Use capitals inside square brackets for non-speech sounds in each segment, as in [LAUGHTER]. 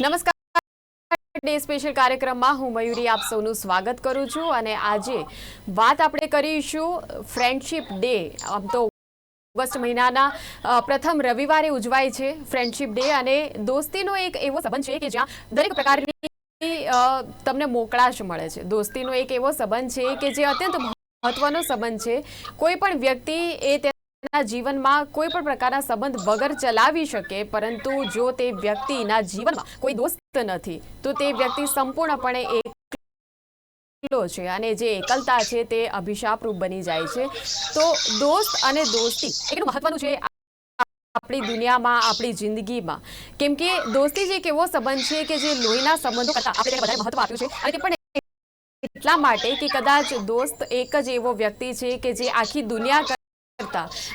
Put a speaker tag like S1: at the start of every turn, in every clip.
S1: નમસ્કાર. Day special કાર્યક્રમમાં હું મયુરી આપ સૌનું સ્વાગત કરું છું અને આજે વાત આપણે કરીશું ફ્રેન્ડશિપ ડે. આમ તો ઓગસ્ટ મહિનાના પ્રથમ રવિવારે ઉજવાય છે ફ્રેન્ડશિપ ડે અને દોસ્તીનો એક એવો સંબંધ છે કે જ્યાં દરેક પ્રકારની તમને મોકળાશ મળે છે. દોસ્તીનો એક એવો સંબંધ છે કે જે અત્યંત મહત્વનો સંબંધ છે. કોઈ પણ વ્યક્તિ એ તેના જીવનમાં કોઈ પણ પ્રકારના સંબંધ વગર ચલાવી શકે, પરંતુ જો તે વ્યક્તિના જીવનમાં કોઈ દોસ્ત નથી, તો તે વ્યક્તિ સંપૂર્ણપણે એકલો છે અને જે એકલતા છે તે અભિશાપરૂપ બની જાય છે. તો દોસ્ત અને દોસ્તી એટલું મહત્વનું છે આપણી દુનિયામાં, આપણી જિંદગીમાં. કેમ કે દોસ્તી જે એક એવો સંબંધ છે કે જે લોહીના સંબંધો કરતાં આપણે વધારે મહત્વ આપ્યું છે. અને પણ એટલા માટે કે કદાચ દોસ્ત એક જ એવો વ્યક્તિ છે કે જે આખી દુનિયા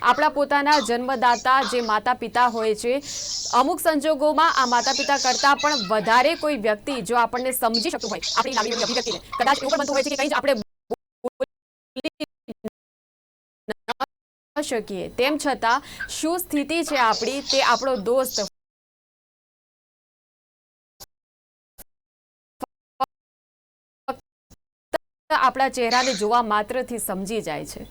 S1: આપણા પોતાના જન્મદાતા જે માતા પિતા હોય છે, અમુક સંજોગોમાં આ માતા પિતા કરતા પણ વધારે કોઈ વ્યક્તિ જો આપણને સમજી શકતું હોય, આપણી અભિવ્યક્તિને કદાચ એવું બનતું હોય છે કે કંઈ જ આપણે શકીએ. તેમ છતાં, શું સ્થિતિ છે આપણી? તે આપણો દોસ્ત આપણા ચહેરાને જોવા માત્રથી સમજી જાય છે.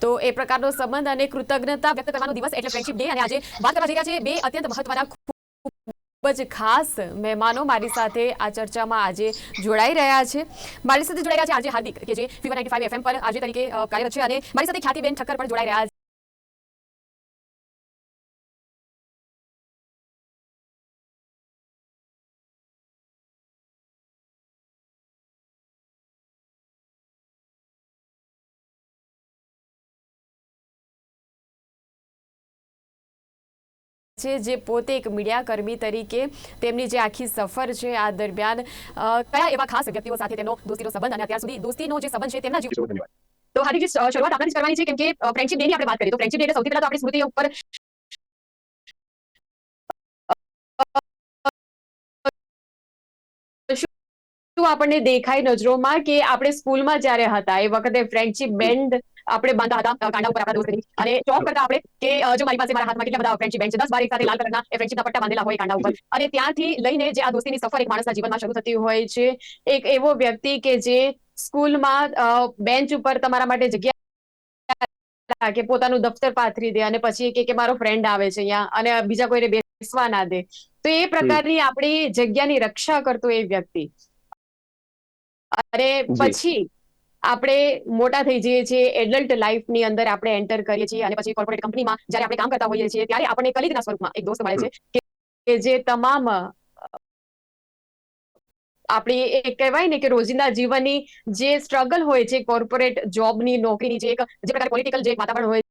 S1: તો એ પ્રકારનો સંબંધ અને કૃતજ્ઞતા વ્યક્ત કરવાનો દિવસ એટલે ફ્રેન્ડશિપ ડે અને આજે વાત કરવા જઈ રહ્યા છે બે અત્યંત મહત્વના, ખૂબ જ ખાસ મહેમાનો મારી સાથે આ ચર્ચામાં આજે જોડાઈ રહ્યા છે. મારી સાથે જોડાઈ રહ્યા છે આજે હાર્દિક, કે જે ફીવર નાઇન્ટી ફાઈવ એફએમ પર આજે તરીકે કાર્યરત છે અને મારી સાથે ખ્યાતિબેન ઠક્કર પણ જોડાઈ રહ્યા છે છે, જે પોતે એક મીડિયાકર્મી તરીકે તેમની જે આખી સફર છે આ દરમિયાન કયા એવા ખાસ વ્યક્તિઓ સાથે તેમનો દોસ્તીનો સંબંધ અને અત્યાર સુધી દોસ્તીનો જે સંબંધ છે તેમના જીવ તો હાર્દિક શરૂઆત આપણે કરવાની છે, કેમ કે ફ્રેન્ડશિપ ડેની આપણે વાત કરીએ, તો ફ્રેન્ડશિપ ડે સૌથી પહેલા તો આપણી સ્મૃતિ ઉપર આપણને દેખાય નજરોમાં કે આપણે સ્કૂલમાં જ્યારે હતા, એ વખતે ફ્રેન્ડશિપ બેન્ડ આપણે બાંધતા હતા કાંડા ઉપર આપણા દોસ્તની અને ચોક કરતા આપણે કે જો મારી પાસે મારા હાથમાં કેટલા બધા ફ્રેન્ડશિપ બેન્ચ છે દસ બાર એક સાથે લાલ કલરના એ ફ્રેન્ડશિપના પટ્ટા બાંધેલા હોય કાંડા ઉપર. અને ત્યાંથી લઈને જે આ દોસ્તીની સફર એક માણસના જીવનમાં શરૂ થતી હોય છે એક એવો વ્યક્તિ કે જે સ્કૂલમાં બેન્ચ ઉપર તમારા માટે જગ્યા કે પોતાનું દફતર પાથરી દે અને પછી કે કે મારો ફ્રેન્ડ આવે છે અહીંયા અને બીજા કોઈને બેસવા ના દે. તો એ પ્રકારની આપણી જગ્યાની રક્ષા કરતો એ વ્યક્તિ. અને પછી આપણે મોટા થઈ જઈએ છીએ એડલ્ટ લાઈફની અંદર આપણે એન્ટર કરીએ છીએ અને પછી કોર્પોરેટ કંપનીમાં જ્યારે આપણે કામ કરતા હોઈએ છીએ, ત્યારે આપણને કલીગના સ્વરૂપમાં એક દોસ્ત મળે છે કે- જે તમામ, આપણી એ કહેવાય ને કે રોજિંદા જીવનની જે સ્ટ્રગલ હોય છે કોર્પોરેટ જોબની નોકરીની જે એક, જે પ્રકારે પોલિટિકલ જે વાતાવરણ હોય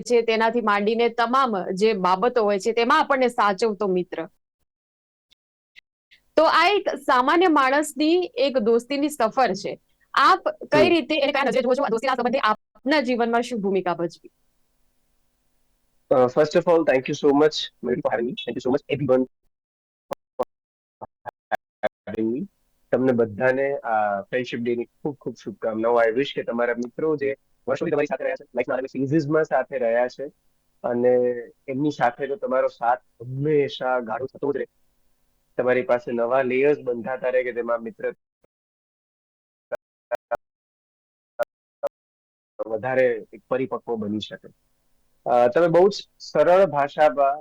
S1: છે, તેનાથી માંડીને તમામ જે બાબતો હોય છે, તેમાં આપણને સાચવતો મિત્ર. તો આ એક સામાન્ય માણસની એક દોસ્તીની સફર છે. આપ કઈ. રીતે એને કયા નજરે જુઓ છો દોસ્તીના સંબંધે આપના જીવનમાં શું ભૂમિકા ભજવી
S2: first of all thank you so much Mary so much, everyone, for having me. તમને બધાને આ ફ્રેન્ડશિપ ડે ની ખૂબ ખૂબ શુભકામનાઓ આઈ વિશ કે તમારા મિત્રો જે વર્ષોથી તમારી સાથે રહ્યા છે લાઈફના અલગ સિરીઝમાં સાથે રહ્યા છે અને એમની સાથે જો તમારો સાથ હંમેશા ગાઢો થતો જ રહે તમારી પાસે નવા લેયર્સ બંધાતા રહે કે તેમાં મિત્ર વધારે પરિપક્વ બની શકે. તમે બહુ જ સરળ ભાષામાં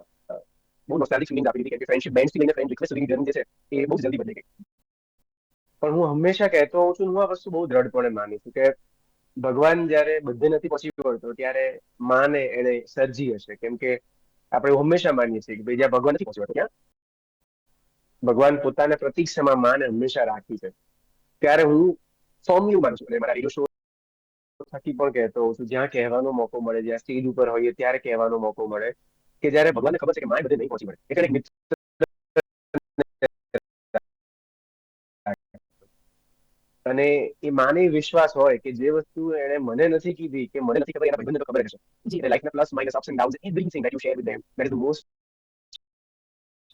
S2: બહુ નોસ્ટાલ્જિક ફિલિંગ આપી દીધી કે ફ્રેન્ડશિપ લઈને ફ્રેન્ડ રિક્વેસ્ટ સુધીની જર્ની છે, એ બહુ જલ્દી બદલી ગઈ. પણ હું હંમેશા કહેતો હોઉં છું, હું આ વસ્તુ બહુ દ્રઢપણે માનું છું કે ભગવાન જ્યારે બધે નથી પહોંચી વળતો ત્યારે માને એને સર્જી હશે. કેમ કે આપણે હંમેશા માનીએ છીએ કે ભાઈ, જ્યાં ભગવાન નથી પહોંચી વળતો ત્યાં ભગવાન પોતાના પ્રતિક્ષામાં માને હંમેશા રાખી છે. ત્યારે હું ફોર્મ્યુ માનું છું અને મારા રેડિયો શો થકી પણ કહેતો હોઉં છું જ્યાં કહેવાનો મોકો મળે જ્યાં સ્ટેજ ઉપર હોઈએ ત્યારે કહેવાનો મોકો મળે કે જ્યારે ભગવાનને ખબર છે કે માય બધે નહીં પહોંચી મળે એટલે એક મિત્ર અને એ માને વિશ્વાસ હોય કે જે વસ્તુ એને મને નથી કીધી કે મને નથી ખબર એના ભાઈબંધને તો ખબર હશે.
S1: જી.
S2: લાઈફના plus minus ups and downs everything that you share with them that is the most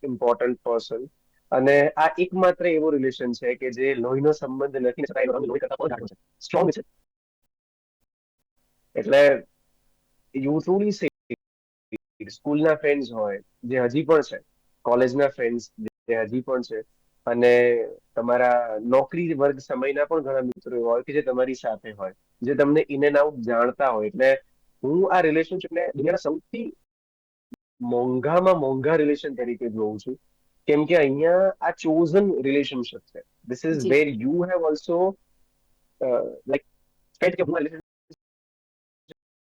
S2: important person અને આ એકમાત્ર એવો રિલેશન છે કે જે લોહીનો સંબંધ નથી ને છતાં એનો રંગ લોહી કરતા પણ ગાઢો છે. સ્ટ્રોંગ છે. એટલે યુ ટ્રુલી સે સ્કૂલના ફ્રેન્ડ્સ હોય જે હજી પણ છે કોલેજના ફ્રેન્ડ્સ જે હજી પણ છે અને તમારા નોકરી વર્ગ સમયના પણ ઘણા મિત્રો હોય કે જે તમારી સાથે હોય જે તમને ઇન એન્ડ આઉટ જાણતા હોય. એટલે હું આ રિલેશનશિપને દુનિયાના સૌથી મોંઘામાં મોંઘા રિલેશન તરીકે જોઉં છું. કેમ કે અહીંયા આ ચોઝન રિલેશનશિપ છે. This is where you have also like કે હું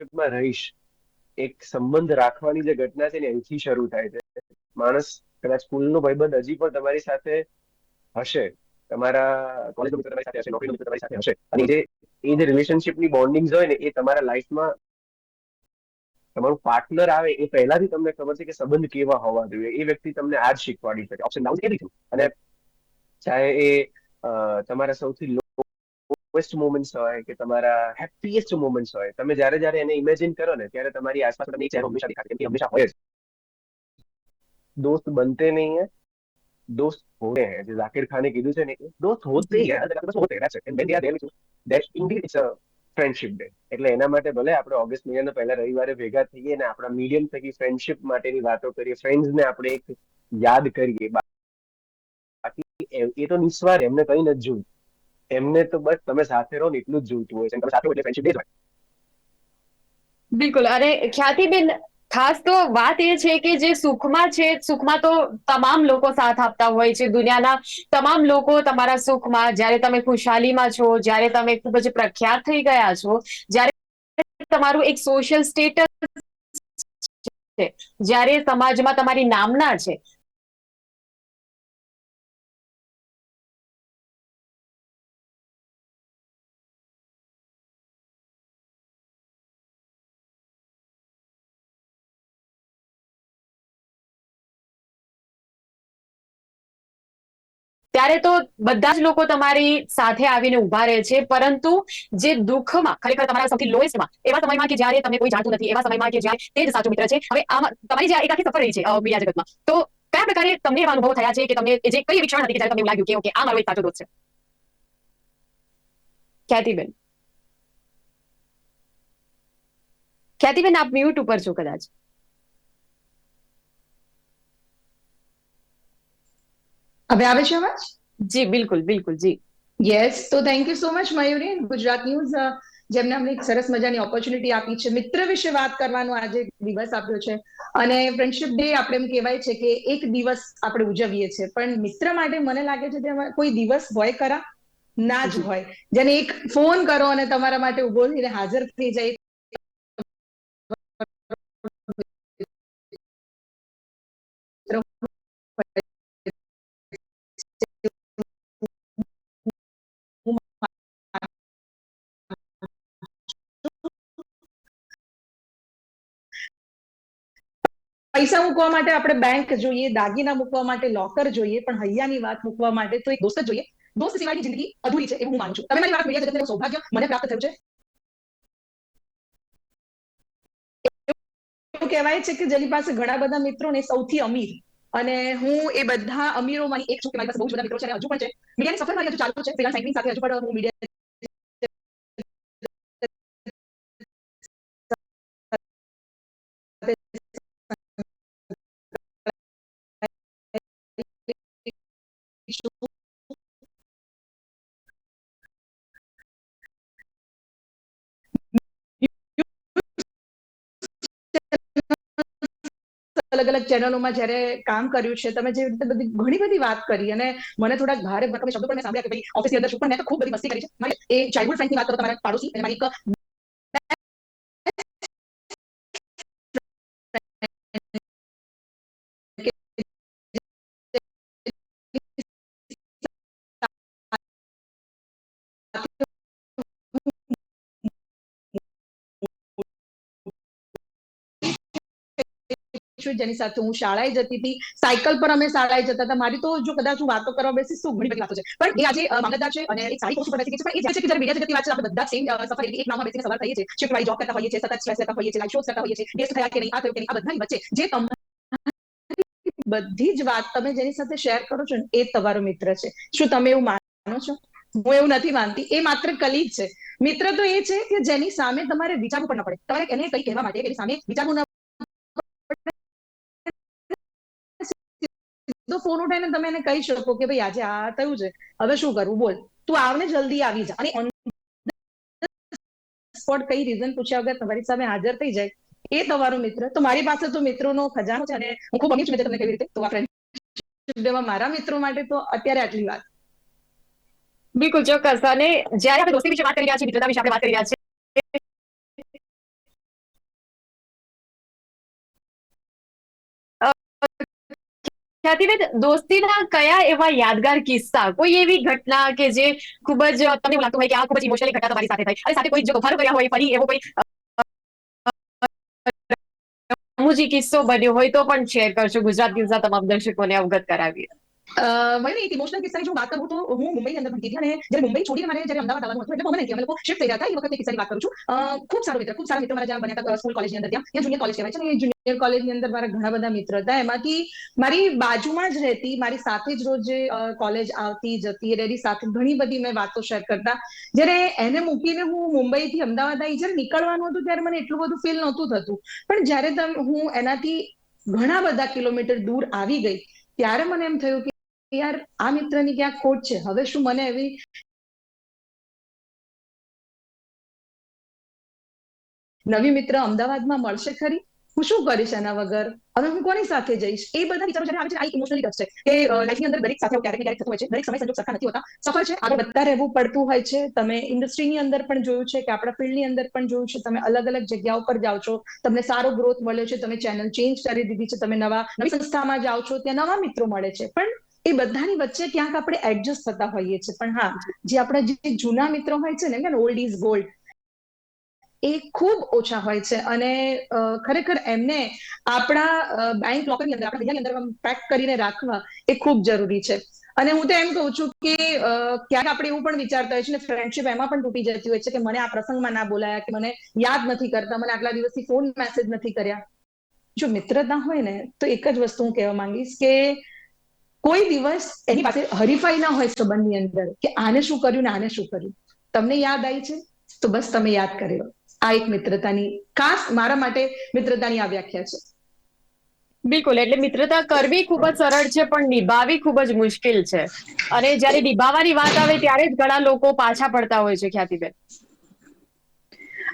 S2: રિલેશનશિપમાં રહીશ. એક સંબંધ રાખવાની જે ઘટના છે ને અહીંથી શરૂ થાય છે. માણસ કદાચ સ્કૂલનો ભાઈબંધ હજી પણ તમારી સાથે હશે. તમારા કોલેજ હશે અને જે, એ જે રિલેશનશિપની બોન્ડિંગ્સ હોય ને, એ તમારા લાઈફમાં તમારું પાર્ટનર આવે, એ પહેલાથી તમને ખબર છે કે સંબંધ કેવા હોવા જોઈએ. એ વ્યક્તિ તમને આજ શીખવાડી શકે. ઓપ્શન ડાઉન એવરીથિંગ અને ચાહે એ તમારા સૌથી બેસ્ટ મોમેન્ટ્સ હોય કે તમારા હેપીએસ્ટ મોમેન્ટ્સ હોય. તમે જ્યારે જ્યારે એને ઇમેજિન કરો ને, ત્યારે તમારી આસપાસ તમને ચહેરો હંમેશા દેખાશે કે હંમેશા હોય જ. દોસ્ત બનતે નહીં હે, દોસ્ત હોતે હે. જે ઝાકિર ખાને કીધું છે ને દોસ્ત હોતે હે બસ હોતે રહે છે. એન્ડ યાદ એલી that indeed it's a friendship day એટલે એના માટે ભલે આપણે ઓગસ્ટ મહિનાના પહેલા રવિવારે ભેગા થઈએ અને આપણા મીડિયમ થકી ફ્રેન્ડશિપ માટેની વાતો કરીએ ફ્રેન્ડ્સને આપણે એક યાદ કરીએ. બાકી એ તો નિસ્વાર, એમને કઈ નથી જોયું. એમને તો બસ તમે સાથે રહો ને એટલું જ જોઈતું હોય છે. તમે સાથે એટલે ફ્રેન્ડશિપ હોય.
S1: બિલકુલ. અને ખ્યાતિબેન ખાસ તો વાત એ છે કે જે સુખમાં છે, સુખમાં તો તમામ લોકો સાથ આપતા હોય છે. દુનિયાના તમામ લોકો તમારા સુખમાં, જ્યારે તમે ખુશાલીમાં છો, જ્યારે તમે ખૂબ જ પ્રખ્યાત થઈ ગયા છો, જ્યારે તમારું એક સોશિયલ સ્ટેટસ છે, જ્યારે સમાજમાં તમારી નામના છે ત્યારે તો બધા જ લોકો તમારી સાથે આવીને ઊભા રહે છે, પરંતુ જે દુઃખમાં, ખરેખર તમારા સૌથી લોએસ્ટમાં એવા સમયમાં કે જ્યારે તમને કોઈ જાણતું નથી, એવા સમયમાં કે જ્યારે તે જ સાચો મિત્ર છે, હવે આમાં તમારી જે એક સફર રહી છે મીડિયા જગતમાં, તો કયા પ્રકારે તમને એવા અનુભવો થયા છે કે તમને જે કઈ ક્ષણ હતી કે જ્યારે તમને લાગ્યું કે, ઓકે, આ મારો એક સાચો દોસ્ત છે? ખ્યાતિબેન ખ્યાતિબેન આપ મ્યુટ ઉપર છો કદાચ.
S3: હવે આવે છે અવાજ?
S1: જી બિલકુલ બિલકુલ જી.
S3: યસ તો thank you so much Mayuri Gujarat news જેમને અમને એક સરસ મજાની ઓપોર્ચ્યુનિટી આપી છે. મિત્ર વિશે વાત કરવાનો આજે દિવસ આપ્યો છે. અને ફ્રેન્ડશિપ ડે આપણે એમ કહેવાય છે કે એક દિવસ આપણે ઉજવીએ છીએ. પણ મિત્ર માટે મને લાગે છે કે કોઈ દિવસ હોય ખરા? ના જ હોય. જેને એક ફોન કરો અને તમારા માટે ઊભો થઈને હાજર થઈ જાય. પૈસા મૂકવા માટે આપણે બેંક જોઈએ, દાગીના મૂકવા માટે લોકર જોઈએ, પણ હૈયાની વાત મૂકવા માટે તો એક દોસ્ત જોઈએ. દોસ્ત સિવાયની જિંદગી અધૂરી છે એવું હું માનું છું. તમે મારી વાત મીડિયા જગતનું સૌભાગ્ય મને પ્રાપ્ત થયું છે. એવું કહેવાય છે કે જેની પાસે ઘણા બધા મિત્રો ને સૌથી અમીર. અને હું એ બધા અમીરોમાંની એક છું કે મારી પાસે બહુ બધા મિત્રો છે હજુ પણ છે. મીડિયાની સફર મારી હજુ ચાલુ છે. ફ્રીલાન્સ એન્કરિંગ સાથે હજુ પણ હું મીડિયા અલગ અલગ ચેનલોમાં જ્યારે કામ કર્યું છે, તમે જે રીતે બધી ઘણી બધી વાત કરી અને મને થોડાક ભારે શબ્દો પણ સાંભળ્યા કે ભાઈ ઓફિસની અંદર શું પણ મેં તો ખૂબ બધી મસ્તી કરી છે. મારી એ ચાઇલ્ડહુડ ફ્રેન્ડની વાત કરો, તમારા પાડોશી અને મારી એક છું જેની સાથે હું શાળાએ જતી હતી. સાયકલ પર અમે શાળાએ જતા હતા. મારી તો જો કદાચ હું વાતો કરવા બેસી શું ઘણી વાતો છે. પણ એ આજે મામલતદાર છે અને એક સારી પોસ્ટ બેસી છે પણ એ છે કે જ્યારે મીડિયા જગતની વાત છે, આપણે બધા સેમ સફર એક નામમાં બેસીને સવાર થઈએ છીએ. શિફ્ટ જોબ કરતા હોઈએ છીએ, સતત સ્ટ્રેસ લેતા હોઈએ છીએ લાઈફ શોઝ કરતા હોઈએ છીએ. ગેસ્ટ થયા કે નહીં, આ થયું કે નહીં, આ બધાની વચ્ચે જે તમને બધી જ વાત તમે જેની સાથે શેર કરો છો ને, એ તમારો મિત્ર છે. શું તમે એવું માનો છો? હું એવું નથી માનતી. એ માત્ર કલીગ છે. મિત્ર તો એ છે કે જેની સામે તમારે વિચારવું પણ ન પડે. તમારે એને કઈ કહેવા માટે, એની સામે વિચારવું ન તો ફોન ઉઠાઈને તમે એને કહી શકો કે ભાઈ આજે આ થયું છે. હવે શું કરવું બોલ. તું આવને જલ્દી આવી જા. અને ઓન સ્પોટ કઈ રીઝન પૂછ્યા વગર તમારી સામે હાજર થઈ જાય એ તમારો મિત્ર. તો મારી પાસે તો મિત્રોનો ખજાનો છે અને હું ખૂબ અમીર છું તમને કેવી રીતે તો આ ફ્રેન્ડશિપ ડેમાં મારા મિત્રો માટે તો અત્યારે આટલી વાત.
S1: બિલકુલ ચોક્કસ. અને જ્યારે આપણે દોસ્તી વિશે વાત કરી રહ્યા છીએ, મિત્રતા વિશે આપણે વાત કરી રહ્યા છીએ ખ્યાતિબેન દોસ્તીના કયા એવા યાદગાર કિસ્સા કોઈ એવી ઘટના કે જે ખૂબ જ તમને લાગતું હોય કે આ ખૂબ જ ઇમોશનલી ઘટના તમારી સાથે થઈ અને સાથે કોઈ જો તોફાનો કર્યા હોય ફરી એવો કોઈ રમૂજી કિસ્સો બન્યો હોય તો પણ શેર કરશો ગુજરાત કિસ્સા તમામ દર્શકોને અવગત કરાવીએ
S3: મને એક ઇમોશનલ કિસ્સાની જો વાત કરું તો હું મુંબઈની અંદર ભણતી હતી અને જ્યારે મુંબઈ છોડીને મારે જ્યારે અમદાવાદ આવવાનું હતું એટલે મને અમે લોકો શિફ્ટ થઈ રહ્યા હતા. એ વખતે કિસ્સાની વાત કરું છું. ખૂબ સારો મિત્ર, ખૂબ સારા મિત્ર મારા જ્યાં બન્યા હતા સ્કૂલ કોલેજની અંદર ત્યાં. ત્યાં જુનિયર કોલેજ કહેવાય છે અને જુનિયર કોલેજની અંદર મારા ઘણા બધા મિત્ર હતા. એમાંથી મારી બાજુમાં જ રહેતી, મારી સાથે જ રોજ કોલેજ આવતી, જતી એની સાથે ઘણી બધી મેં વાતો શેર કરતા. જ્યારે એને મૂકીને હું મુંબઈથી અમદાવાદ આવી, જ્યારે નીકળવાનું હતું ત્યારે મને એટલું બધું ફીલ નહોતું થતું. પણ જ્યારે હું એનાથી ઘણા બધા કિલોમીટર દૂર આવી ગઈ, ત્યારે મને એમ થયું કે યાર, આ મિત્રની ક્યાં ખોટ છે. હવે શું મને એવી નવી મિત્ર અમદાવાદમાં મળશે ખરી? હું શું કરીશ એના વગર? હવે હું કોની સાથે જઈશ? એ બધા વિચારો જયારે આવે છે આ ઇમોશનલી ટચ છે કે લાઈફની અંદર દરેક સાથે ક્યારેક ક્યારેક થતું હોય છે. દરેક સમય સંજોગ સરખા નથી હોતા. સફર છે. આગળ વધતા રહેવું પડતું હોય છે. તમે ઇન્ડસ્ટ્રીની અંદર પણ જોયું છે કે આપણા ફિલ્ડની અંદર પણ જોયું છે. તમે અલગ અલગ જગ્યાઓ પર જાઓ છો. તમને સારો ગ્રોથ મળ્યો છે. તમે ચેનલ ચેન્જ કરી દીધી છે. તમે નવા, નવી સંસ્થામાં જાઓ છો. ત્યાં નવા મિત્રો મળે છે. પણ એ બધાની વચ્ચે ક્યાંક આપણે એડજસ્ટ થતા હોઈએ છીએ. પણ હા, જે આપણા જે જૂના મિત્રો હોય છે ને ઓલ્ડ ઇઝ ગોલ્ડ એ ખૂબ ઓછા હોય છે. અને ખરેખર એમને આપણા બેંક લોકરની અંદર, આપણા અંદર પેક કરીને રાખવા એ ખૂબ જરૂરી છે. અને હું તો એમ કહું છું કે ક્યારેક આપણે એવું પણ વિચારતા હોય છે ને ફ્રેન્ડશિપ એમાં પણ તૂટી જતી હોય છે કે મને આ પ્રસંગમાં ના બોલાયા, કે મને યાદ નથી કરતા, મને આટલા દિવસથી ફોન મેસેજ નથી કર્યા. જો મિત્રતા હોય ને, તો એક જ વસ્તુ હું કહેવા માંગીશ કે કોઈ દિવસ એની પાસે હરીફાઈ ના હોય સંબંધની અંદર કે આને શું કર્યું ને આને શું કર્યું. તમને યાદ આવી છે? તો બસ તમે યાદ કરી લો. આ એક મિત્રતાની ખાસ મારા માટે મિત્રતાની આ વ્યાખ્યા છે.
S1: બિલકુલ એટલે મિત્રતા કરવી ખૂબ જ સરળ છે પણ નિભાવવી ખૂબ જ મુશ્કેલ છે. અને જ્યારે નિભાવવાની વાત આવે ત્યારે જ ઘણા લોકો પાછા પડતા હોય છે ખ્યાતિબેન.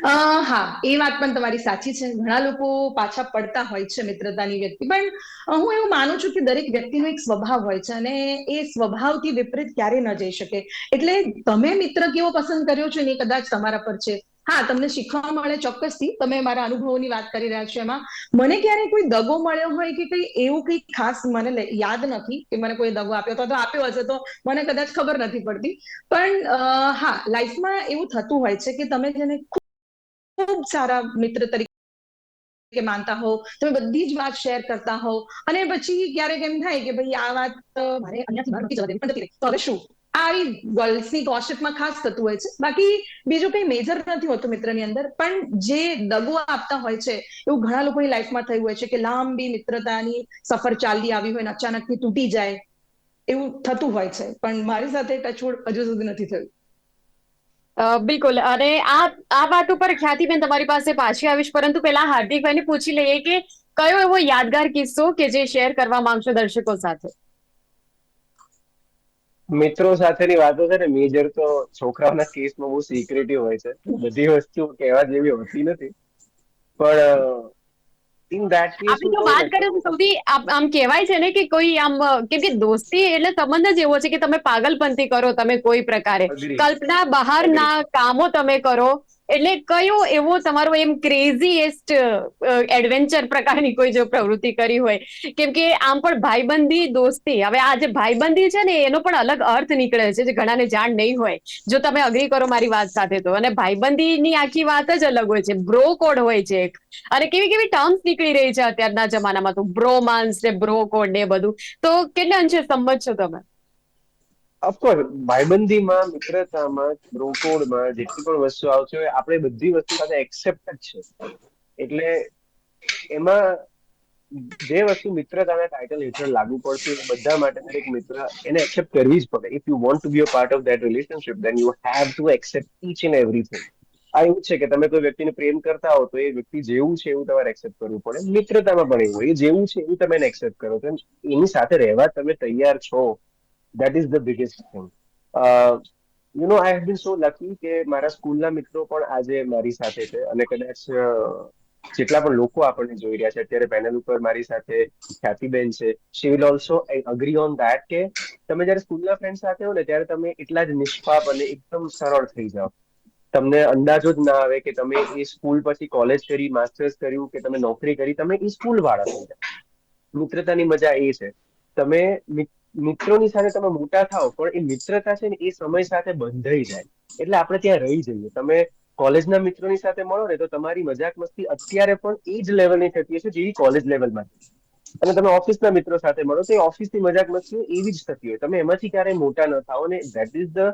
S3: હા, એ વાત પણ તમારી સાચી છે. ઘણા લોકો પાછા પડતા હોય છે મિત્રતાની વ્યક્તિ. પણ હું એવું માનું છું કે દરેક વ્યક્તિનો એક સ્વભાવ હોય છે અને એ સ્વભાવથી વિપરીત ક્યારેય ન જઈ શકે. એટલે તમે મિત્ર કેવો પસંદ કર્યો છે એ કદાચ તમારા પર છે. હા, તમને શીખવા મળે ચોક્કસથી. તમે મારા અનુભવોની વાત કરી રહ્યા છો એમાં. મને ક્યારે કોઈ દગો મળ્યો હોય કે કઈ એવું કઈ ખાસ મને યાદ નથી કે મને કોઈ દગો આપ્યો હતો તો આપ્યો હશે તો મને કદાચ ખબર નથી પડતી. પણ હા, લાઈફમાં એવું થતું હોય છે કે તમે જેને ખૂબ સારા મિત્ર તરીકે માનતા હો તમે બધી જ વાત શેર કરતા હો અને પછી ક્યારેક એમ થાય કે ભાઈ આ વાત મારે અહીંયાથી બહાર નથી જવા દેવી. તો હવે શું? આવી ગર્લ્સની કોશિપમાં ખાસ થતું હોય છે. બાકી બીજું કઈ મેજર નથી હોતું મિત્રની અંદર, પણ જે દગો આપતા હોય છે, એવું ઘણા લોકોની લાઈફમાં થયું હોય છે કે લાંબી મિત્રતાની સફર ચાલી આવી હોય ને અચાનકથી તૂટી જાય, એવું થતું હોય છે. પણ મારી સાથે ટચવુડ હજુ સુધી નથી થયું.
S1: બિલકુલ. અને આ આ વાત ઉપર ખ્યાતિબેન તમારી પાસે પાછી આવીશ. પરંતુ પેલા હાર્દિકભાઈને પૂછી લઈએ કે કયો એવો યાદગાર કિસ્સો કે જે શેર કરવા માંગશો દર્શકો સાથે?
S2: મિત્રો સાથેની વાતો છે ને, મેજર તો છોકરાઓના કેસમાં બહુ સિક્રેટિવ હોય છે. બધી વસ્તુ કહેવા જેવી હોતી નથી. પણ
S1: આપણે જો વાત કરીએ તો સૌથી આમ આમ કહેવાય છે ને કે કોઈ આમ કેમ કે દોસ્તી એટલે સંબંધ જ એવો છે કે તમે પાગલપંથી કરો તમે કોઈ પ્રકારે. કલ્પના બહારના કામો તમે કરો. એટલે કયો એવો તમારો એમ ક્રેઝીએસ્ટ એડવેન્ચર પ્રકારની કોઈ જો પ્રવૃત્તિ કરી હોય? કેમ કે આમ પણ ભાઈબંધી દોસ્તી, હવે આ જે ભાઈબંધી છે ને, એનો પણ અલગ અર્થ નીકળે છે જે ઘણાને જાણ નહીં હોય. જો તમે અગ્રી કરો મારી વાત સાથે તો. અને ભાઈબંધીની આખી વાત જ અલગ હોય છે. બ્રો કોડ હોય છે એક. અને કેવી કેવી ટર્મ્સ નીકળી રહી છે અત્યારના જમાનામાં તો. બ્રોમાન્સ ને બ્રો કોડ ને બધું. તો કેટલા અંશે સંમત છો તમે?
S2: ઓફકોર્સ ભાઈબંધીમાં, મિત્રતામાં, રોકોડમાં જેટલી પણ વસ્તુ આવતી હોય, આપણે બધી વસ્તુ સાથે એક્સેપ્ટ જ છે. એટલે એમાં જે વસ્તુ મિત્રતાના ટાઇટલ હેઠળ લાગુ પડશે એ બધા માટે દરેક મિત્ર એને એક્સેપ્ટ કરવી જ પડે. If you want to be a part of that relationship then you have to accept each and everything આ એવું છે કે તમે કોઈ વ્યક્તિને પ્રેમ કરતા હો, તો એ વ્યક્તિ જેવું છે એવું તમારે એક્સેપ્ટ કરવું પડે. મિત્રતામાં પણ એવું. એ જેવું છે એવું તમે એને એક્સેપ્ટ કરો. તો એની સાથે રહેવા તમે તૈયાર છો. That is the biggest thing you know I have been so lucky કે મારા સ્કૂલના મિત્રો પણ આજે મારી સાથે છે અને કદાચ જેટલા પણ લોકો આપણને જોઈ રહ્યા છે, અત્યારે પેનલ ઉપર મારી સાથે ખ્યાતિબેન છે. She will also agree on that કે તમે જ્યારે સ્કૂલના ફ્રેન્ડ સાથે હો ને, ત્યારે તમે એટલા જ નિષ્પાપ અને એકદમ સરળ થઈ જાઓ. તમને અંદાજો જ ના આવે કે તમે એ સ્કૂલ પછી કોલેજ કરી માસ્ટર્સ કર્યું કે તમે નોકરી કરી, તમે એ સ્કૂલ વાળા થઈ જાઓ. મિત્રતાની મજા એ છે. તમે મિત્રોની સાથે તમે મોટા થાઓ પણ એ મિત્રતા છે ને એ સમય સાથે બંધાઈ જાય. એટલે આપણે ત્યાં રહી જઈએ. તમે કોલેજના મિત્રોની સાથે મળો ને તો તમારી મજાક મસ્તી અત્યારે પણ એ જ લેવલની થતી હશે જેવી કોલેજ લેવલમાં અને તમે ઓફિસના મિત્રો સાથે મળો તો એ ઓફિસની મજાક મસ્તી એવી જ થતી હોય. તમે એમાંથી ક્યારેય મોટા ન થાઓ ને that is the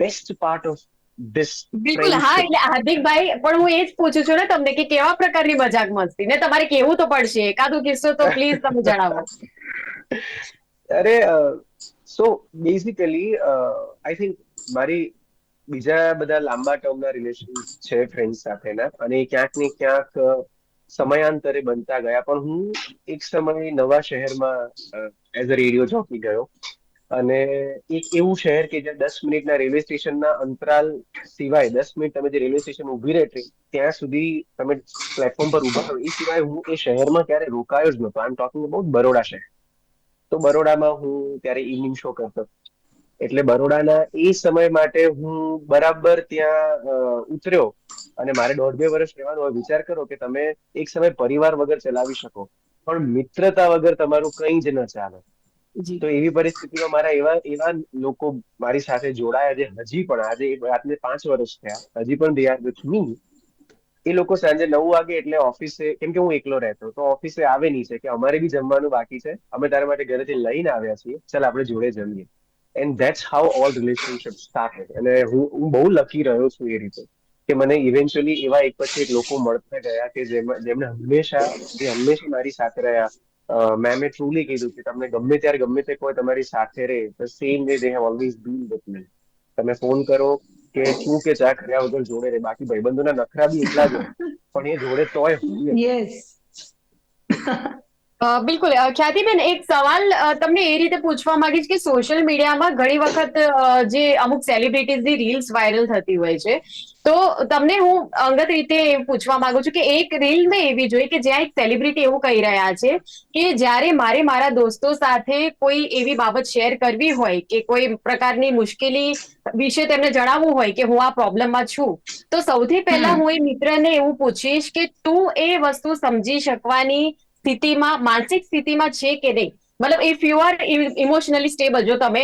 S2: best part of this
S1: બિલકુલ હા એટલે હાર્દિકભાઈ પણ હું એ જ પૂછું છું ને તમને કે કેવા પ્રકારની મજાક મસ્તી? ને તમારે કેવું તો પડશે? એકાદો કિસ્સો તો પ્લીઝ તમે જણાવો. [LAUGHS]
S2: અરે સો બેઝિકલી આઈ થિંક મારી બીજા બધા લાંબા ટર્મના રિલેશન છે ફ્રેન્ડ સાથેના અને ક્યાંક ને ક્યાંક સમયાંતરે બનતા ગયા. પણ હું એક સમયે નવા શહેરમાં એઝ અ રેડિયો જોકી ગયો. અને એક એવું શહેર કે જ્યાં દસ મિનિટના રેલવે સ્ટેશનના અંતરાલ સિવાય, દસ મિનિટ તમે જે રેલવે સ્ટેશન ઊભી રહે ટ્રેન ત્યાં સુધી તમે પ્લેટફોર્મ પર ઊભા રહો, એ સિવાય હું એ શહેરમાં ક્યારે રોકાયો જ નહોતો. I am talking about Baroda શહેર. તો બરોડામાં હું ત્યારે ઇવનિંગ શો કરતો. એટલે બરોડાના એ સમય માટે હું બરાબર ત્યાં ઉતર્યો. અને મારે દોઢ બે વર્ષ રહેવાનું હોય વિચાર કરો કે તમે એક સમય પરિવાર વગર ચલાવી શકો. પણ મિત્રતા વગર તમારું કંઈ જ ન ચાલે. તો એવી પરિસ્થિતિમાં મારા એવા એવા લોકો મારી સાથે જોડાયા જે હજી પણ આજે એ વાતને પાંચ વર્ષ થયા. હજી પણ દે આર વિથ મી એ લોકો સાંજે નવ વાગે એટલે ઓફિસે કેમ કે હું એકલો રહેતો, તો ઓફિસે આવે નહીં છે, કે અમારે બી જમવાનું બાકી છે, અમે તારા માટે ઘરેથી લઈને આવ્યા છીએ, ચાલ આપણે જોડે જમીએ. And that's how all relationship start અને હું હું બહુ લકી રહ્યો છું એ રીતે, કે મને ઇવેન્ચ્યુઅલી એવા એક પછી એક લોકો મળતા ગયા કે જેમાં જેમણે હંમેશા, જે હંમેશા મારી સાથે રહ્યા. મેં મેમે ટ્રુલી કીધું કે તમને ગમે ત્યારે ગમે તે કોઈ તમારી સાથે રહે the same way they have always been with me તમે ફોન કરો કે શું કે ચા કર્યા વગર જોડે રે બાકી ભાઈબંધોના નખરા બી એટલા જ પણ એ જોડે તોય
S3: યસ
S1: બિલકુલ. ખ્યાતિબેન એક સવાલ તમને એ રીતે પૂછવા માંગીશ કે સોશિયલ મીડિયામાં ઘણી વખત જે અમુક સેલિબ્રિટીઝની રીલ્સ વાયરલ થતી હોય છે. તો તમને હું અંગત રીતે પૂછવા માંગુ છું કે એક રીલ મેં એવી જોઈ કે જ્યાં એક સેલિબ્રિટી એવું કહી રહ્યા છે કે જ્યારે મારે મારા દોસ્તો સાથે કોઈ એવી બાબત શેર કરવી હોય કે કોઈ પ્રકારની મુશ્કેલી વિશે તેમને જણાવવું હોય કે હું આ પ્રોબ્લેમમાં છું તો સૌથી પહેલા હું એ મિત્રને એવું પૂછીશ કે તું એ વસ્તુ સમજી શકવાની સ્થિતિમાં માનસિક સ્થિતિમાં છે કે નહીં? મતલબ if you are emotionally stable જો તમે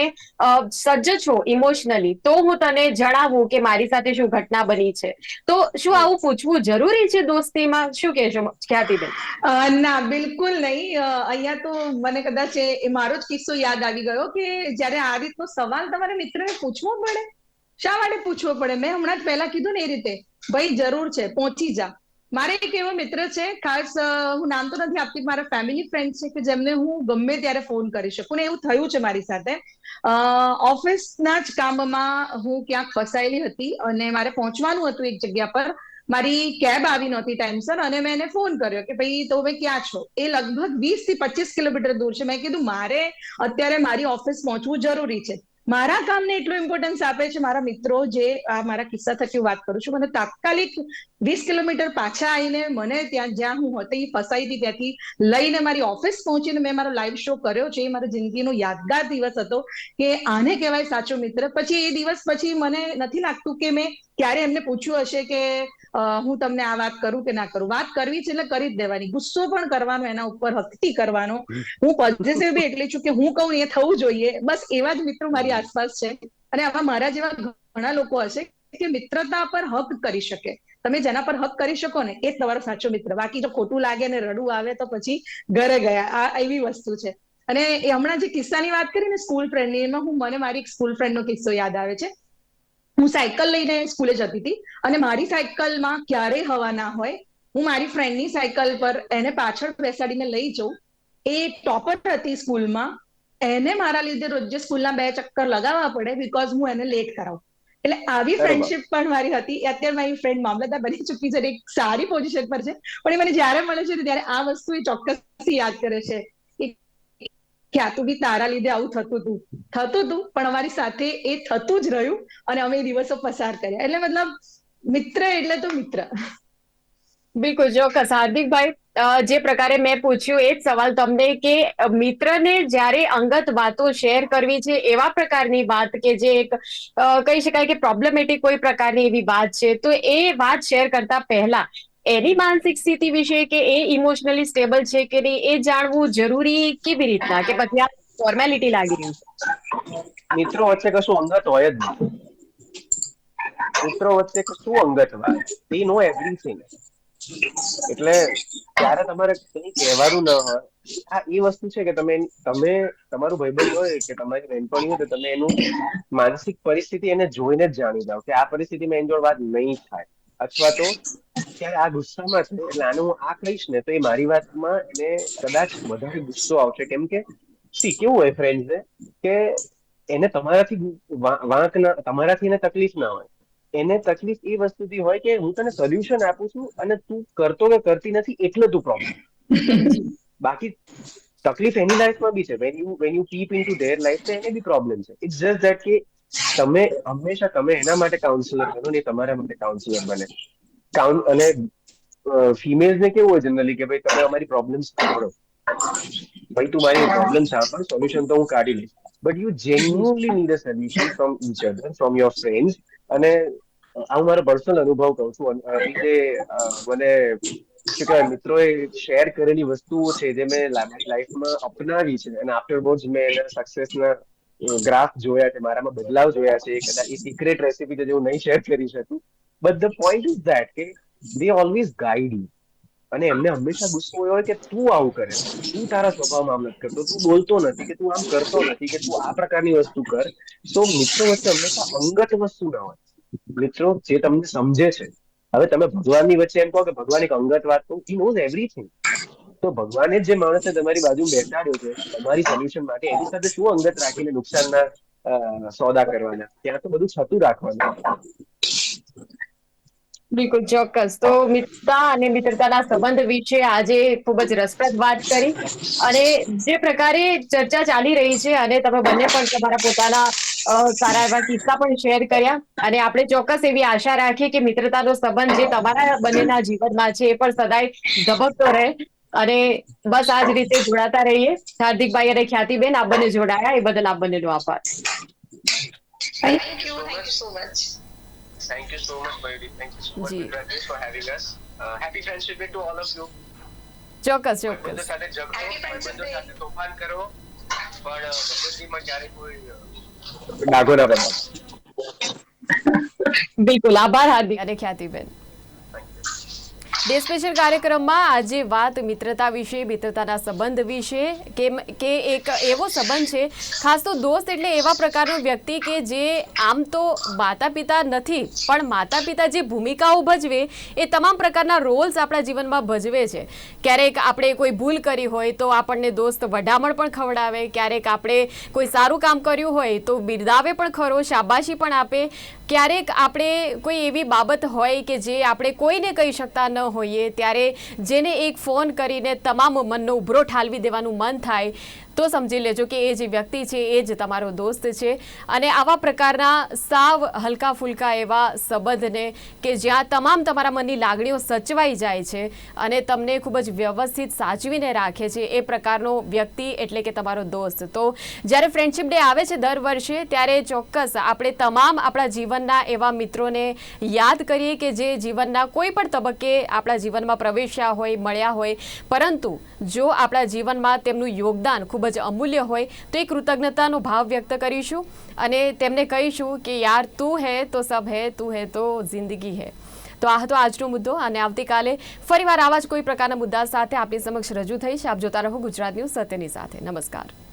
S1: સજ્જ છો ઇમોશનલી તો હું તને જણાવું કે મારી સાથે શું ઘટના બની છે. તો શું આવું પૂછવું જરૂરી છે દોસ્તીમાં? શું કહેશો ખ્યાતિબેન?
S3: ના, બિલકુલ નહીં. અહીંયા તો મને કદાચ એ મારો જ કિસ્સો યાદ આવી ગયો કે જ્યારે આ રીતનો સવાલ તમારે મિત્રને પૂછવો પડે? શા માટે પૂછવો પડે? મેં હમણાં જ પહેલા કીધું ને એ રીતે, ભાઈ જરૂર છે, પહોંચી જા. મારે એક એવો મિત્ર છે, ખાસ હું નામ તો નથી આપતી, મારા ફેમિલી ફ્રેન્ડ છે કે જેમને હું ગમે ત્યારે ફોન કરી શકું ને એવું થયું છે મારી સાથે. ઓફિસના જ કામમાં હું ક્યાંક ફસાયેલી હતી અને મારે પહોંચવાનું હતું એક જગ્યા પર. મારી કેબ આવી નહોતી ટાઈમસર અને મેં એને ફોન કર્યો કે ભાઈ, તો હવે ક્યાં છો? એ લગભગ વીસથી પચીસ કિલોમીટર દૂર છે. મેં કીધું, મારે અત્યારે મારી ઓફિસ પહોંચવું જરૂરી છે. મારા કામને એટલું ઇમ્પોર્ટન્સ આપે છે, મારા મિત્રો જે આ મારા કિસ્સા થકી વાત કરું છું, મને તાત્કાલિક વીસ કિલોમીટર પાછા આવીને મને ત્યાં, જ્યાં હું હતી, ફસાઈ હતી, ત્યાંથી લઈને મારી ઓફિસ પહોંચીને મેં મારો લાઈવ શો કર્યો છે. એ મારા જિંદગીનો યાદગાર દિવસ હતો કે આને કહેવાય સાચો મિત્ર. પછી એ દિવસ પછી મને નથી લાગતું કે મેં ક્યારે એમને પૂછ્યું હશે કે હું તમને આ વાત કરું કે ના કરું. વાત કરવી છે એટલે કરી જ દેવાની. ગુસ્સો પણ કરવાનો, એના ઉપર હકથી કરવાનો. હું પોઝિટિવ બી એટલી છું કે હું કહું એ થવું જોઈએ. બસ એવા જ મિત્રો મારી આસપાસ છે. અને આવા મારા જેવા ઘણા લોકો હશે કે મિત્રતા પર હક કરી શકે. તમે જેના પર હક કરી શકો ને, એ તમારો સાચો મિત્ર. બાકી જો ખોટું લાગે ને રડવું આવે તો પછી ઘરે ગયા. આ એવી વસ્તુ છે. અને એ હમણાં જે કિસ્સાની વાત કરી ને સ્કૂલ ફ્રેન્ડની એમાં હું, મને મારી સ્કૂલ ફ્રેન્ડનો કિસ્સો યાદ આવે છે. હું સાયકલ લઈને સ્કૂલે જતી હતી અને મારી સાયકલમાં ક્યારેય હવા ના હોય. હું મારી ફ્રેન્ડની સાયકલ પર એને પાછળ બેસાડીને લઈ જઉં. એ ટોપર હતી સ્કૂલમાં. એને મારા લીધે રોજે સ્કૂલના બે ચક્કર લગાવવા પડે બીકોઝ હું એને લેટ કરાવું. એટલે આવી ફ્રેન્ડશિપ પણ મારી હતી. અત્યારે મારી ફ્રેન્ડ મામલતદાર બની ચૂકી છે એક સારી પોઝિશન પર છે. પણ એ મને જ્યારે મળે છે ને ત્યારે આ વસ્તુ એ ચોક્કસથી યાદ કરે છે. કે આ તો બી તારા લીધે આવું થતું હતું. થતું હતું, પણ અમારી સાથે એ થતું જ રહ્યું અને અમે દિવસો પસાર કર્યા. એટલે મતલબ મિત્ર એટલે તો મિત્ર.
S1: બિલકુલ, ચોક્કસ. હાર્દિકભાઈ જે પ્રકારે મેં પૂછ્યું એ જ સવાલ તમને કે મિત્રને જ્યારે અંગત વાતો શેર કરવી છે એવા પ્રકારની વાત કે જે એક કહી શકાય કે પ્રોબ્લેમેટિક કોઈ પ્રકારની એવી વાત છે, તો એ વાત શેર કરતા પહેલા એની માનસિક સ્થિતિ વિશે કે એ ઇમોશનલી સ્ટેબલ છે કે નહીં, એ જાણવું જરૂરી કેવી રીતના? કે પછી આ ફોર્મેલિટી લાગી રહ્યું છે?
S2: મિત્રો વચ્ચે કશું અંગત હોય જ નહીં. મિત્રો વચ્ચે કશું અંગત વાત they નો એવરીથિંગ એટલે ત્યારે તમારે કંઈ કહેવાનું ન હોય, હા, એ વસ્તુ છે કે તમે તમે, તમારું ભાઈબંધ હોય કે તમારી બહેનપણી હોય તો તમે એનું માનસિક પરિસ્થિતિ એને જોઈને જ જાણી જાઓ કે આ પરિસ્થિતિમાં એની જોડે વાત નહીં થાય. અથવા તો ત્યારે આ ગુસ્સામાં છે એટલે આને હું આ કહીશ ને તો એ મારી વાતમાં એને કદાચ વધારે ગુસ્સો આવશે. કેમ કે સી કેવું હોય ફ્રેન્ડ કે એને તમારાથી વાંક ના તમારાથી એને તકલીફ ના હોય. એને તકલીફ એ વસ્તુથી હોય કે હું તને સોલ્યુશન આપું છું અને તું કરતો કે કરતી નથી એટલે તું પ્રોબ્લેમ [LAUGHS] બાકી તકલીફ એની લાઈફમાં બી છે. When you when you peep in to their life તો એને બી પ્રોબ્લેમ છે. ઇટ્સ જસ્ટ ધેટ કે તમે હંમેશા તમે એના માટે કાઉન્સિલર બનો ને તમારા માટે કાઉન્સિલર બને. કાઉન અને ફિમેલ્સ ને કેવું હોય જનરલી કે ભાઈ તમે અમારી પ્રોબ્લેમ્સ સાંભળો. ભાઈ તું મારી પ્રોબ્લેમ સાંભળ સોલ્યુશન તો હું કાઢી લઈશ. But you genuinely need a solution from each other from your friends અને હું મારો પર્સનલ અનુભવ કહું છું. જે મને શું કહેવાય, મિત્રોએ શેર કરેલી વસ્તુઓ છે જે મેં લાઈફમાં અપનાવી છે. અને આફ્ટર બોર્ડ મેં એના સક્સેસના ગ્રાફ જોયા છે, મારામાં બદલાવ જોયા છે કદાચ એ સિક્રેટ રેસીપી છે જે હું નહીં શેર કરી શકું. But the point is that કે દે ઓલવેઝ ગાઈડ યુ અને એમને હંમેશા ગુસ્સો હોય કે તું આવું કરે તું તારા સ્વભાવમાં આમ નથી કરતો, તું બોલતો નથી કે તું આમ કરતો નથી કે તું આ પ્રકારની વસ્તુ કર. તો મિત્રો વચ્ચે હંમેશા અંગત વસ્તુ ના હોય. મિત્રો, જે તમને સમજે છે. હવે તમે ભગવાનની વચ્ચે એમ કહો કે ભગવાન એક અંગત વાત કહું હી નોઝ એવરીથિંગ તો ભગવાને જે માણસને તમારી બાજુ બેસાડ્યો છે, તમારી સોલ્યુશન માટે એની સાથે શું અંગત રાખીને નુકસાનના સોદા કરવાના? ત્યાં તો બધું છતું રાખવાનું.
S1: બિલકુલ, ચોક્કસ. તો મિત્રતા અને મિત્રતાના સંબંધ વિશે આજે ખૂબ જ રસપ્રદ વાત કરી. અને જે પ્રકારે ચર્ચા ચાલી રહી છે અને તમે બંને પણ તમારા પોતાના સારા એવા કિસ્સા પણ શેર કર્યા. અને આપણે ચોક્કસ એવી આશા રાખીએ કે મિત્રતાનો સંબંધ જે તમારા બંનેના જીવનમાં છે એ પણ સદાય ધબકતો રહે. અને બસ આ જ રીતે જોડાતા રહીએ. હાર્દિકભાઈ અને ખ્યાતિબેન આ બંને જોડાયા. એ બદલ આપ બંનેનો આભાર.
S3: Thank you thank you so much
S2: thank you so much Mayuri.
S1: Thank
S2: you so much for having us happy friendship to all of you.
S1: ચોક્કસ ચોક્કસ.
S2: સાથે ઝઘડો. સાથે તોફાન કરો, પણ અ, ક્યારે કોઈ ડાઘો ના બનાવો.
S1: બિલકુલ. આભાર હાર્દિક અને ખ્યાતિબેન. ડે સ્પેશિયલ કાર્યક્રમમાં આજે વાત મિત્રતા વિશે, મિત્રતાના સંબંધ વિશે, કે કે એક એવો સંબંધ છે, ખાસ તો દોસ્ત એટલે એવા પ્રકારનો વ્યક્તિ કે જે આમ તો માતા પિતા નથી, પણ માતા પિતા જે ભૂમિકાઓ ભજવે એ તમામ પ્રકારના રોલ્સ આપણા જીવનમાં ભજવે છે. ક્યારેક આપણે કોઈ ભૂલ કરી હોય તો આપણને દોસ્ત વઢામણ પણ ખવડાવે, ક્યારેક આપણે કોઈ સારું કામ કર્યું હોય તો બિરદાવે પણ ખરો, શાબાશી પણ આપે ક્યારેક આપણે કોઈ એવી બાબત હોય કે જે આપણે કોઈને કહી શકતા ન હોઈએ, ત્યારે જેને એક ફોન કરીને તમામ મનનો ઉભરો ઠાલવી દેવાનું મન થાય તો સમજી લેજો કે એ જે વ્યક્તિ છે, એ જ તમારો દોસ્ત છે. અને આવા પ્રકારના સાવ હલકા ફુલકા એવા સંબંધને કે જ્યાં તમામ તમારા મનની લાગણીઓ સચવાઈ જાય છે અને તમને ખૂબ જ વ્યવસ્થિત સાચવીને રાખે છે એ પ્રકારનો વ્યક્તિ એટલે કે તમારો દોસ્ત. તો જ્યારે ફ્રેન્ડશિપ ડે આવે છે દર વર્ષે, ત્યારે ચોક્કસ આપણે તમામ આપણા જીવનના એવા મિત્રોને યાદ કરીએ કે જે જીવનના કોઈ પણ તબક્કે આપણા જીવનમાં પ્રવેશ્યા હોય, મળ્યા હોય. પરંતુ જો આપણા જીવનમાં તેમનું યોગદાન જ અમૂલ્ય હોય, તો એ કૃતજ્ઞતાનો ભાવ વ્યક્ત કરીશું અને તેમને કહીશું કે, યાર, તું હે તો સબ હે, તું હે તો જિંદગી હે. તો આ હતો આજનો મુદ્દો અને આવતીકાલે ફરીવાર આવા જ કોઈ પ્રકારના મુદ્દા સાથે આપની સમક્ષ રજૂ થઈશ. આપ જોતા રહો ગુજરાત ન્યૂઝ સત્યની સાથે. નમસ્કાર.